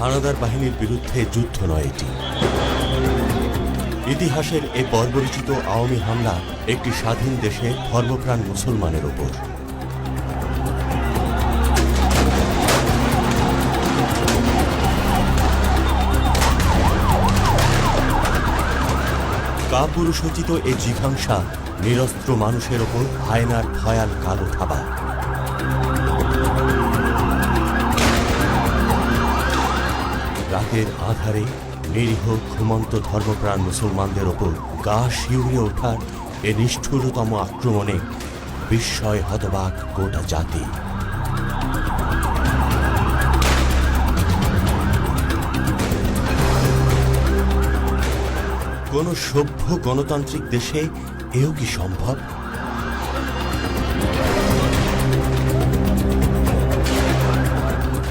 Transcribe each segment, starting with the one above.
হানাদার বাহিনীর বিরুদ্ধে যুদ্ধ নয় এটি। ইতিহাসের এ বর্বরিচিত আওয়ামী হামলা একটি স্বাধীন দেশে ধর্মপ্রাণ মুসলমানের ওপর। কাপুরুষোচিত এ জিঘাংসা নিরস্ত্র মানুষের ওপর হায়নার ভয়াল কালো থাবা রাতের আধারে নিরীহ ঘুমন্ত ধর্মপ্রাণ মুসলমানদের ওপর গা শিউরে ওঠার এ নিষ্ঠুরতম আক্রমণে বিস্ময় হতবাক গোটা জাতি। কোন সভ্য গণতান্ত্রিক দেশে এও কি সম্ভব?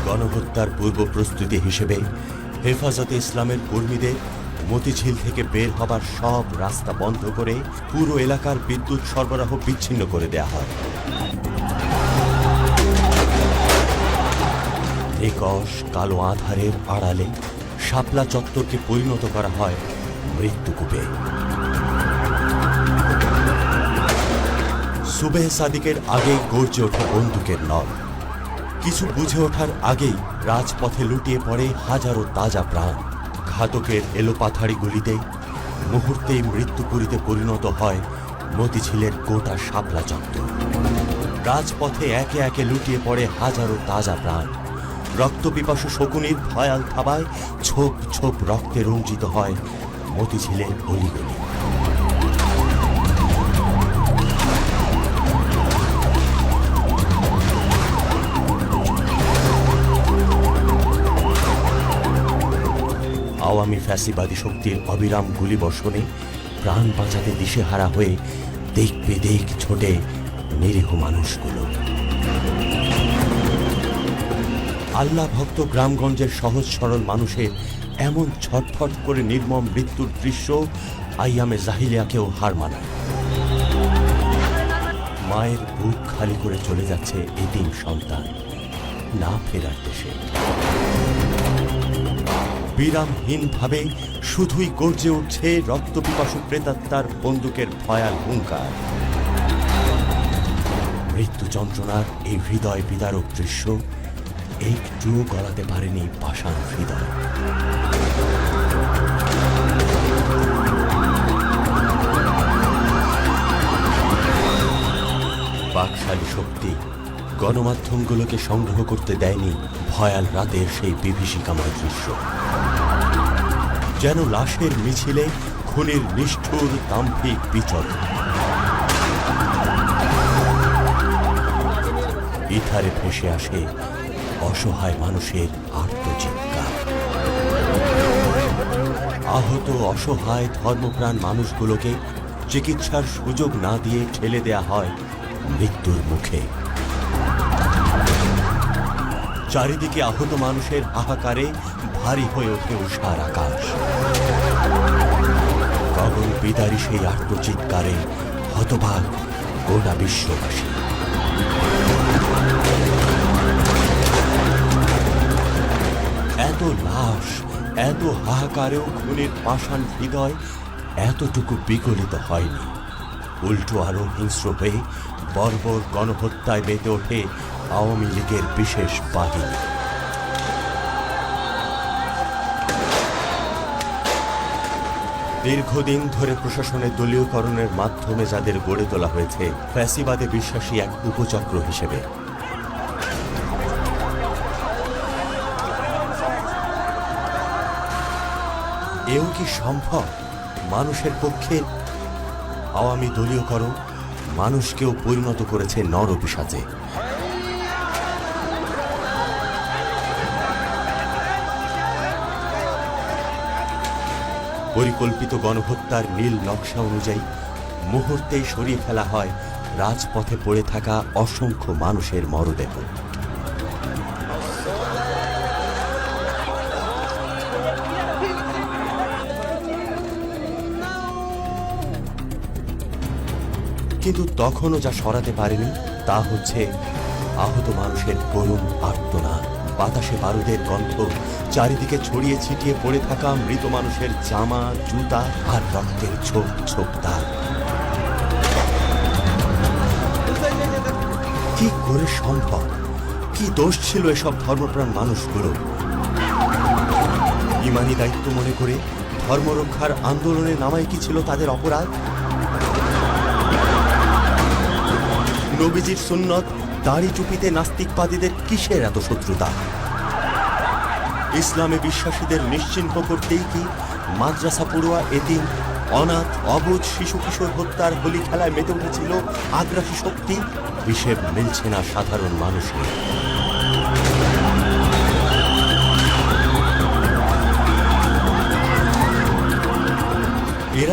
গণহত্যার পূর্ব প্রস্তুতি হিসেবে হেফাজতে ইসলামের কর্মীদের মতিঝিল থেকে বের হবার সব রাস্তা বন্ধ করে পুরো এলাকার বিদ্যুৎ সরবরাহ বিচ্ছিন্ন করে দেয়া হয়। নিকশ কালো আধারের আড়ালে শাপলা চত্বরকে পরিণত করা হয় মৃত্যুকূপে সুবেহ সাদিকের আগেই গর্জে ওঠে বন্দুকের নল। কিছু বুঝে ওঠার আগেই রাজপথে লুটিয়ে পড়ে হাজারো তাজা প্রাণ। ঘাতকের এলোপাথারি গুলিতে মুহূর্তেই মৃত্যুপুরীতে পরিণত হয় মতিঝিলের গোটা শাপলা চত্বর রাজপথে একে একে লুটিয়ে পড়ে হাজারো তাজা প্রাণ। রক্তপিপাসু শকুনির ভয়াল থাবায় ছোপ ছোপ রক্তে রঞ্জিত হয় মতিঝিলের অলিগলি। ফ্যাসিবাদী শক্তির অবিরাম গুলিবর্ষণে প্রাণ বাঁচাতে দিশেহারা হয়ে দেখ বেদেক ছোটে নিরীহ মানুষগুলো। আল্লাহ ভক্ত গ্রামগঞ্জের সহজ সরল মানুষের এমন ছটফট করে নির্মম মৃত্যুর দৃশ্য আইয়ামে জাহিলিয়াকেও হার মানায়। মায়ের বুক খালি করে চলে যাচ্ছে এতিম সন্তান, না ফেরার দেশে। বিরামহীনভাবে শুধুই গর্জে উঠছে রক্তপিপাসু প্রেতাত্মার বন্দুকের ভয়াল হুঙ্কার। মৃত্যু যন্ত্রণার এই হৃদয় বিদারক দৃশ্য একটুও গলাতে পারেনি পাষাণ হৃদয়। বাকশালী শক্তি গণমাধ্যমগুলোকে সংগ্রহ করতে দেয়নি ভয়াল রাতের সেই বিভীষিকাময় দৃশ্য। যেন লাশের মিছিলে খুনের নিষ্ঠুর তাম্ভিক বিচল ইথারে ভেসে আসে অসহায় মানুষের আর্তচিৎকার আহত অসহায় ধর্মপ্রাণ মানুষগুলোকে চিকিৎসার সুযোগ না দিয়ে ঠেলে দেয়া হয় মৃত্যুর মুখে। চারিদিকে আহত মানুষের হাহাকারে ভারী হয়ে ওঠে উষার আকাশ। গগন বিদারী সেই আত্মচিৎকারে হতবাক গোটা বিশ্ববাসী। এত লাশ, এত হাহাকারেও খুনের পাষাণ হৃদয় এতটুকু বিগলিত হয়নি। উল্টো আরও হিংস্র হয়ে বর্বর গণহত্যায় মেতে ওঠে আওয়ামী লীগের বিশেষ বাহিনী। দীর্ঘদিন ধরে প্রশাসনের দলীয়করণের মাধ্যমে যাদের গড়ে তোলা হয়েছে, ফ্যাসিবাদে বিশ্বাসী এক উপচক্র হিসেবে। এও কি সম্ভব? মানুষের পক্ষে আওয়ামী দলীয়করণ মানুষকেও পরিণত করেছে নর পরিকল্পিত গণহত্যার নীল নকশা অনুযায়ী মুহূর্তেই সরিয়ে ফেলা হয় রাজপথে পড়ে থাকা অসংখ্য মানুষের মরদেহ। কিন্তু তখনও যা সরাতে পারেনি তা হচ্ছে আহত মানুষের করুণ আর্তনাদ। বাতাসে বারুদের গন্ধ চারিদিকে ছড়িয়ে ছিটিয়ে পড়ে থাকা মৃত মানুষের জামা, জুতা আর রক্তের ছোপ ছোপ দাগ। কি করে সম্ভব? কি দোষ ছিল এসব ধর্মপ্রাণ মানুষগুলো? ইমানি দায়িত্ব মনে করে ধর্মরক্ষার আন্দোলনে নামাই কি ছিল তাদের অপরাধ? নবীজির সুন্নত দাড়ি চুপিতে নাস্তিকবাদীদের কিসের এত শত্রুতা? ইসলামে বিশ্বাসীদের নিশ্চিন্ত করতেই কি মাদ্রাসা পড়ুয়া এদিন অনাথ অবুধ শিশু কিশোর হত্যার হোলি খেলায় মেতে উঠেছিল আগ্রাসী শক্তি? হিসেব মিলছে না সাধারণ মানুষের।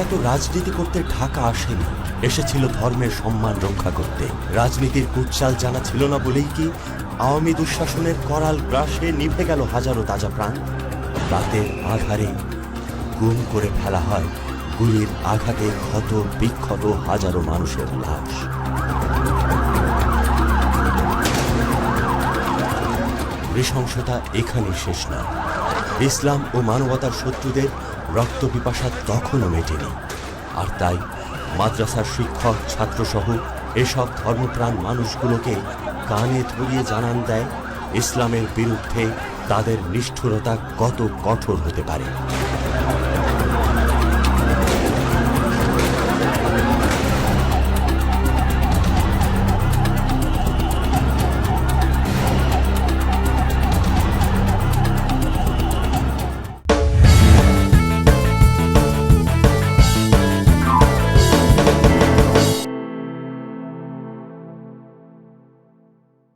এরা তো রাজনীতি করতে ঢাকা আসেনি। এসেছিল ধর্মের সম্মান রক্ষা করতে। রাজনীতির কুটচাল জানা ছিল না বলেই কি আওয়ামী দুঃশাসনের করাল গ্রাসে নিভে গেল হাজারো তাজা প্রাণ? রাতের আধারে গুম করে ফেলা হয় গুলির আঘাতে ক্ষত, বিক্ষত হাজারো মানুষের লাশ। নৃশংসতা এখানেই শেষ নয় ইসলাম ও মানবতার শত্রুদের রক্ত পিপাসা তখনও মেটেনি। আর তাই মাদ্রাসার শিক্ষক, ছাত্রসহ এসব ধর্মপ্রাণ মানুষগুলোকে কানে ধরিয়ে জানান দেয়, ইসলামের বিরুদ্ধে তাদের নিষ্ঠুরতা কত কঠোর হতে পারে।